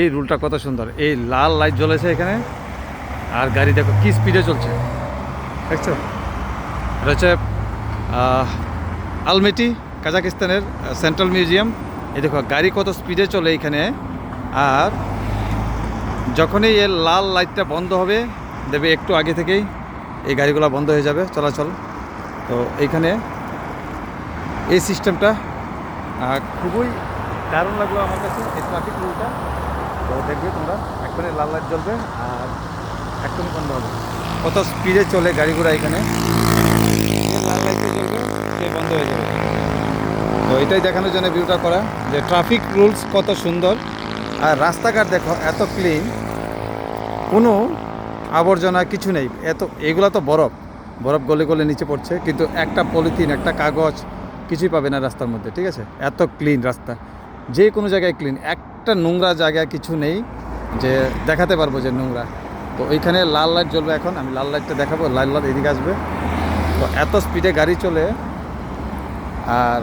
এই রুলটা কত সুন্দর। এই লাল লাইট জ্বলেছে এখানে, আর গাড়ি দেখো কি স্পিডে চলছে। দেখছ? এটা হচ্ছে আলমেটি কাজাকিস্তানের সেন্ট্রাল মিউজিয়াম এই দেখো, গাড়ি কত স্পিডে চলে এখানে, আর যখনই এর লাল লাইটটা বন্ধ হবে, দেবে একটু আগে থেকেই এই গাড়িগুলো বন্ধ হয়ে যাবে চলাচল। তো এইখানে এই সিস্টেমটা খুবই দারুণ লাগল আমার কাছে, এই ট্রাফিক রুলটা তো দেখবে তোমরা, এক্ষুনি লাল লাইট জ্বলবে আর এক্ষুনি বন্ধ হবে। কত স্পিডে চলে গাড়িগুলো এখানে? লাল লাইটে জ্বলবে, সে বন্ধ হয়ে যাবে। তো এটাই দেখানোর জন্য ভিউটা করা, যে ট্রাফিক রুলস কত সুন্দর। আর রাস্তাঘাট দেখো, এত ক্লিন কোনো আবর্জনা কিছু নেই। এত, এগুলো তো বরফ। বরফ গলে গলে নিচে পড়ছে, কিন্তু একটা পলিথিন, একটা কাগজ কিছুই পাবে না রাস্তার মধ্যে, ঠিক আছে? এত ক্লিন রাস্তা। যে কোনো জায়গায় ক্লিন একটা নোংরা জায়গা কিছু নেই যে দেখাতে পারব যে নোংরা। তো ওইখানে লাল লাইট জ্বলবে এখন, আমি লাল লাইটটা দেখাবো, লাল লাইট এদিকে আসবে। তো এত স্পিডে গাড়ি চলে, আর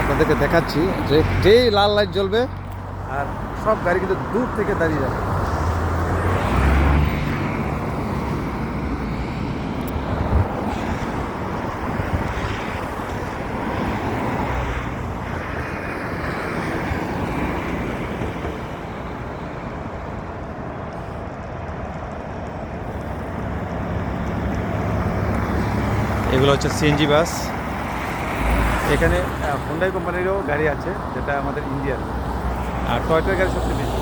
আপনাদেরকে দেখাচ্ছি যে যেই লাল লাইট জ্বলবে, আর সব গাড়ি কিন্তু দূর থেকে দাঁড়িয়ে যাবে। এগুলো হচ্ছে সিএনজি বাস এখানে হুন্ডাই কোম্পানিরও গাড়ি আছে, যেটা আমাদের ইন্ডিয়ার আর টয়টার গাড়ি সবচেয়ে বেশি।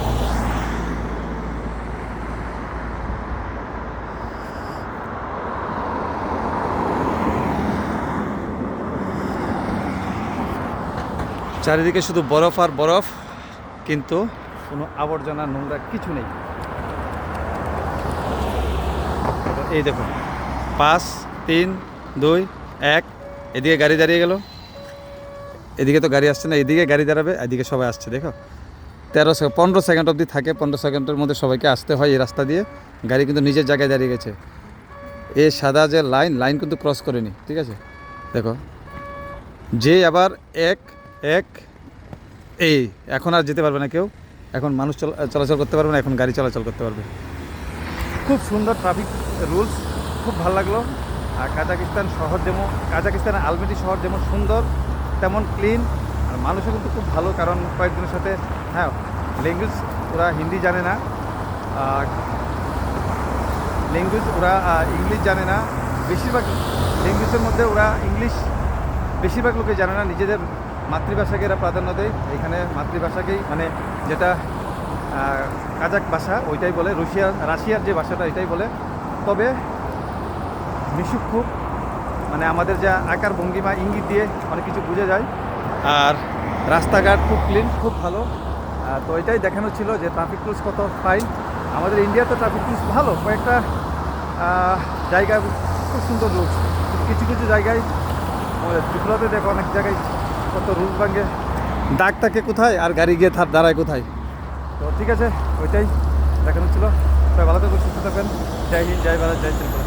চারিদিকে শুধু বরফ আর বরফ, কিন্তু কোনো আবর্জনা, নোংরা কিছু নেই। এই দেখুন, পাঁচ, তিন দুই, এক। এদিকে গাড়ি দাঁড়িয়ে গেল। এদিকে তো গাড়ি আসছে না, এদিকে গাড়ি দাঁড়াবে, এদিকে সবাই আসছে, দেখো। তেরো সেকেন্ড পনেরো সেকেন্ড অবধি থাকে, পনেরো সেকেন্ডের মধ্যে সবাইকে আসতে হয় এই রাস্তা দিয়ে। গাড়ি কিন্তু নিজের জায়গায় দাঁড়িয়ে গেছে। এই সাদা যে লাইন লাইন কিন্তু ক্রস করেনি, ঠিক আছে? দেখো। যে আবার এক এক, এই, এখন আর যেতে পারবে না কেউ। এখন মানুষ চলা- চলাচল করতে পারবে না, এখন গাড়ি চলাচল করতে পারবে। খুব সুন্দর ট্রাফিক রুলস খুব ভালো লাগল। কাজাকিস্তান শহর যেমন, কাজাকিস্তানের আলমেটি শহর যেমন সুন্দর, তেমন ক্লিন আর মানুষও কিন্তু খুব ভালো, কারণ কয়েকজনের সাথে হ্যাঁ ল্যাঙ্গুয়েজ ওরা হিন্দি জানে না ল্যাঙ্গুয়েজ ওরা ইংলিশ জানে না, বেশিরভাগ ল্যাঙ্গুয়েজের মধ্যে ওরা ইংলিশ বেশিরভাগ লোকে জানে না, নিজেদের মাতৃভাষাকে এরা প্রাধান্য দেয়, এখানে মাতৃভাষাকেই মানে যেটা কাজাক ভাষা, ওইটাই বলে রুশিয়া রাশিয়ার যে ভাষাটা, এটাই বলে, তবে মিশুক খুব। মানে আমাদের যা আকার ভঙ্গিমা, ইঙ্গিত দিয়ে অনেক কিছু বোঝা যায়। আর রাস্তাঘাট খুব ক্লিন খুব ভালো। তো এটাই দেখানো ছিল যে ট্রাফিক রুলস কত ফাইন আমাদের ইন্ডিয়াতে ট্রাফিক রুলস ভালো, কয়েকটা জায়গা খুব সুন্দর রুলস কিছু কিছু জায়গায়, আমাদের ত্রিপুরাতে দেখো অনেক জায়গায় কত রুলস ভাঙে। দাগ থাকে কোথায় আর গাড়ি গিয়ে থার দাঁড়ায় কোথায়। তো ঠিক আছে, ওইটাই দেখানো ছিল। সবাই ভালো থাকবেন সুস্থ থাকবেন জয় হিন্দ, জয় ভারত, জয় ত্রিপুরা।